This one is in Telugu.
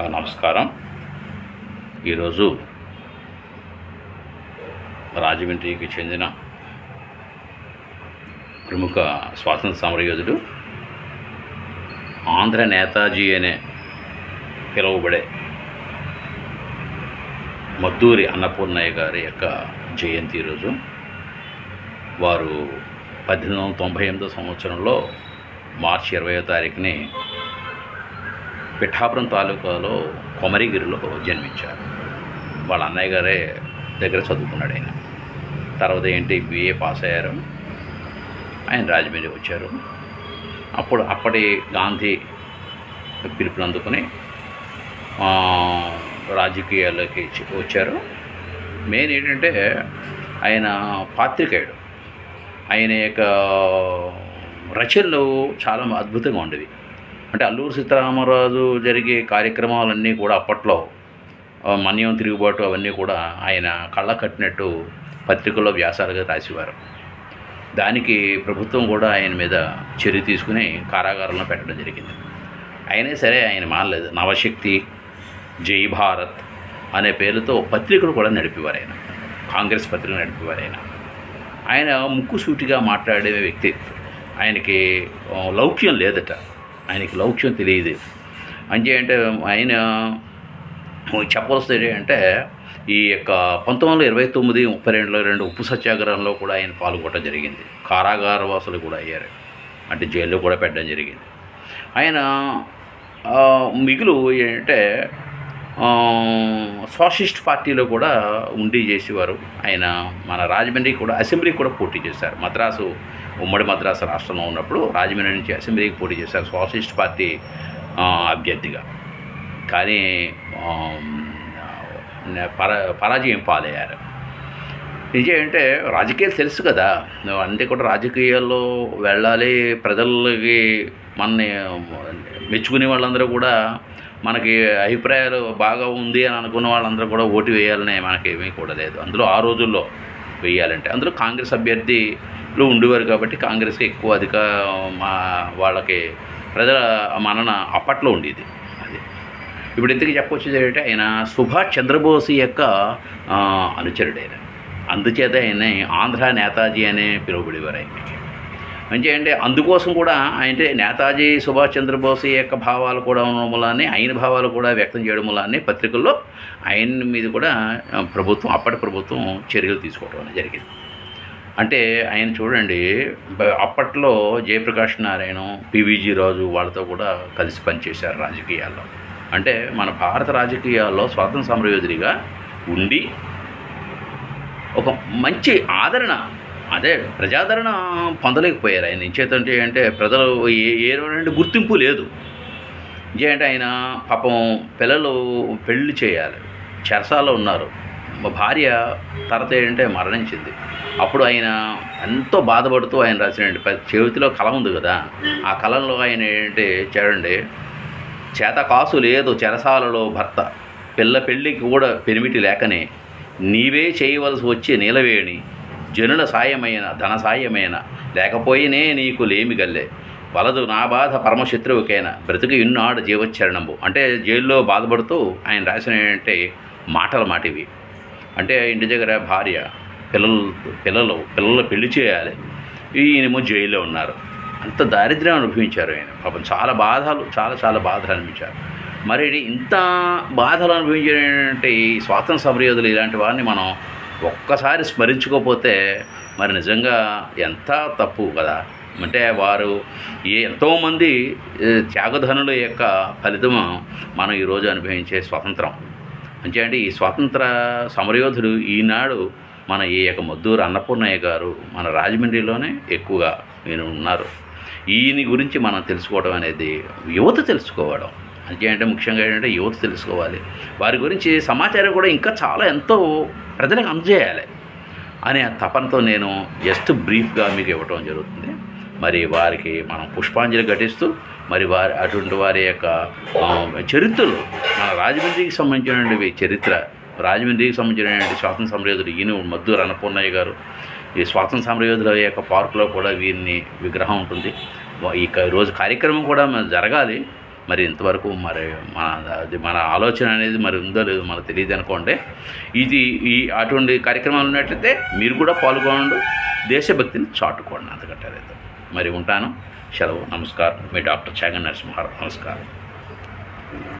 నమస్కారం. ఈరోజు రాజమండ్రికి చెందిన ప్రముఖ స్వాతంత్ర సమరయోధుడు ఆంధ్ర నేతాజీ అనే పిలువబడే మద్దూరి అన్నపూర్ణయ్య గారి యొక్క జయంతి రోజు వారు పద్దెనిమిది వందల తొంభై ఎనిమిదో సంవత్సరంలో మార్చి ఇరవయో తారీఖుని పిఠాపురం తాలూకాలో కొమరిగిరిలో జన్మించారు. వాళ్ళ అన్నయ్య గారే దగ్గర చదువుకున్నాడు ఆయన. తర్వాత ఏంటి? బిఏ పాస్ అయ్యారు ఆయన రాజమండ్రి వచ్చారు. అప్పుడు అప్పటి గాంధీ పిలుపుని అందుకుని రాజకీయాల్లోకి వచ్చారు. మెయిన్ ఏంటంటే ఆయన పాత్రికేయుడు. ఆయన యొక్క రచనలు చాలా అద్భుతంగా ఉండేవి. అంటే అల్లూరు సీతారామరాజు జరిగే కార్యక్రమాలన్నీ కూడా అప్పట్లో మన్యం తిరుగుబాటు అవన్నీ కూడా ఆయన కళ్ళ కట్టినట్టు పత్రికల్లో వ్యాసాలుగా రాసేవారు. దానికి ప్రభుత్వం కూడా ఆయన మీద చర్య తీసుకుని కారాగారంలో పెట్టడం జరిగింది. అయినా సరే ఆయన మానలేదు. నవశక్తి జై భారత్ అనే పేరుతో పత్రికలు కూడా నడిపేవారు ఆయన. కాంగ్రెస్ పత్రిక నడిపేవారు ఆయన. ఆయన ముక్కు సూటిగా మాట్లాడే వ్యక్తి. ఆయనకి లౌక్యం లేదట. ఆయనకి లౌక్యం తెలియదు. అంటే అంటే ఆయన చెప్పవలసింది అంటే ఈ యొక్క పంతొమ్మిది వందల ఇరవై తొమ్మిది ముప్పై రెండులో రెండు ఉప్పు సత్యాగ్రహంలో కూడా ఆయన పాల్గొనడం జరిగింది. కారాగార వాసులు కూడా అయ్యారు. అంటే జైల్లో కూడా పెట్టడం జరిగింది. ఆయన మిగులు ఏంటంటే సోషలిస్ట్ పార్టీలో కూడా ఉండి చేసేవారు. ఆయన మన రాజమండ్రి కూడా అసెంబ్లీకి కూడా పోటీ చేశారు. మద్రాసు ఉమ్మడి మద్రాసు రాష్ట్రంలో ఉన్నప్పుడు రాజమండ్రి నుంచి అసెంబ్లీకి పోటీ చేశారు సోషలిస్ట్ పార్టీ అభ్యర్థిగా. కానీ పరా పరాజయం పాలయ్యారు. నిజం అంటే రాజకీయాలు తెలుసు కదా. అంతే అంటే కూడా రాజకీయాల్లో వెళ్ళాలి ప్రజలకి మనని మెచ్చుకునే వాళ్ళందరూ కూడా మనకి అభిప్రాయాలు బాగా ఉంది అని అనుకున్న వాళ్ళందరూ కూడా ఓటు వేయాలనే మనకి ఏమీ కూడా లేదు. అందులో ఆ రోజుల్లో వేయాలంటే అందులో కాంగ్రెస్ అభ్యర్థి లో ఉండేవారు కాబట్టి కాంగ్రెస్కి ఎక్కువ అధిక మా వాళ్ళకి ప్రజల మనన అప్పట్లో ఉండేది అది. ఇప్పుడు ఎందుకు చెప్పొచ్చేది ఏంటంటే ఆయన సుభాష్ చంద్రబోస్ యొక్క అనుచరుడైన. అనుచరుడు ఆయన అందుచేత ఆయన ఆంధ్ర నేతాజీ అనే పిలువబడేవారు ఆయనకి. అంటే అంటే అందుకోసం కూడా అంటే నేతాజీ సుభాష్ చంద్రబోస్ యొక్క భావాలు కూడా ఉండడం వల్లనే ఆయన భావాలు కూడా వ్యక్తం చేయడం వల్లనే పత్రికల్లో ఆయన మీద కూడా ప్రభుత్వం అప్పటి ప్రభుత్వం చర్యలు తీసుకోవడం అనేది జరిగింది. అంటే ఆయన చూడండి అప్పట్లో జయప్రకాష్ నారాయణ పివిజి రాజు వాళ్ళతో కూడా కలిసి పనిచేశారు రాజకీయాల్లో. అంటే మన భారత రాజకీయాల్లో స్వాతంత్ర సమరయోధుడిగా ఉండి ఒక మంచి ఆదరణ అదే ప్రజాదరణ పొందలేకపోయారు ఆయన. చేతంటే అంటే ప్రజలు ఏ ఏ నుండి గుర్తింపు లేదు. అంటే ఆయన పాపం పిల్లలు పెళ్ళి చేయాలి. చెరసాలో ఉన్నారు. మా భార్య తర్వాత ఏంటంటే మరణించింది. అప్పుడు ఆయన ఎంతో బాధపడుతూ ఆయన రాసినండి చేతిలో కళ ఉంది కదా ఆ కళలో ఆయన ఏంటంటే చూడండి చేత కాసు లేదు చెరసాలలో భర్త పిల్ల పెళ్ళికి కూడా పెనిమిటి లేకనే నీవే చేయవలసి వచ్చే నీలవేణి జనుల సాయమైన ధన సాయమైన లేకపోయినే నీకు లేమి గల్లే వలదు నా బాధ పరమశత్రువుకైనా బ్రతుకు ఇన్నాడు జీవచ్చరణము అంటే జైల్లో బాధపడుతూ ఆయన రాసిన ఏంటంటే మాటల మాటివి. అంటే ఇంటి దగ్గర భార్య పిల్లలు పిల్లలు పిల్లలు పెళ్ళి చేయాలి. ఈయనేమో జైల్లో ఉన్నారు. అంత దారిద్ర్యం అనుభవించారు ఆయన. పాపం చాలా బాధలు చాలా చాలా బాధలు అనిపించారు మరి ఇంత బాధలు అనుభవించారంటే ఈ స్వాతంత్ర సమరయోధులు ఇలాంటి వారిని మనం ఒక్కసారి స్మరించుకోకపోతే మరి నిజంగా ఎంత తప్పు కదా. అంటే వారు ఏ ఎంతోమంది త్యాగధనుల యొక్క ఫలితం మనం ఈరోజు అనుభవించే స్వాతంత్రం. అంటే అంటే ఈ స్వాతంత్ర సమరయోధుడు ఈనాడు మన ఈ యొక్క మద్దూరు అన్నపూర్ణయ్య గారు మన రాజమండ్రిలోనే ఎక్కువగా నేను ఉన్నారు. ఈయన గురించి మనం తెలుసుకోవడం అనేది యువత తెలుసుకోవడం. అంటే అంటే ముఖ్యంగా ఏంటంటే యువత తెలుసుకోవాలి. వారి గురించి సమాచారం కూడా ఇంకా చాలా ఎంతో ప్రజలకు అందజేయాలి అనే తపనతో నేను జస్ట్ బ్రీఫ్గా మీకు ఇవ్వటం జరుగుతుంది. మరి వారికి మనం పుష్పాంజలి ఘటిస్తూ మరి వారి అటువంటి వారి యొక్క చరిత్రలు. మన రాజమండ్రికి సంబంధించినటువంటి చరిత్ర రాజమండ్రికి సంబంధించినటువంటి స్వాతంత్ర సమరయోధుడు ఈయన మద్దూరు అన్నపూర్ణయ్య గారు. ఈ స్వాతంత్ర సమరయోధుల యొక్క పార్కులో కూడా వీరిని విగ్రహం ఉంటుంది. ఈ క- రోజు కార్యక్రమం కూడా జరగాలి. మరి ఇంతవరకు మరి మన అది మన ఆలోచన అనేది మరి ఉందో లేదో మనకు తెలియదు అనుకోండి. ఇది ఈ అటువంటి కార్యక్రమాలు ఉన్నట్లయితే మీరు కూడా పాల్గొనండి. దేశభక్తిని చాటుకోండి అంతకంటే మరి ఉంటాను. సెలవు నమస్కారం మీ డాక్టర్ చాగన్ నరసింహారావు నమస్కారం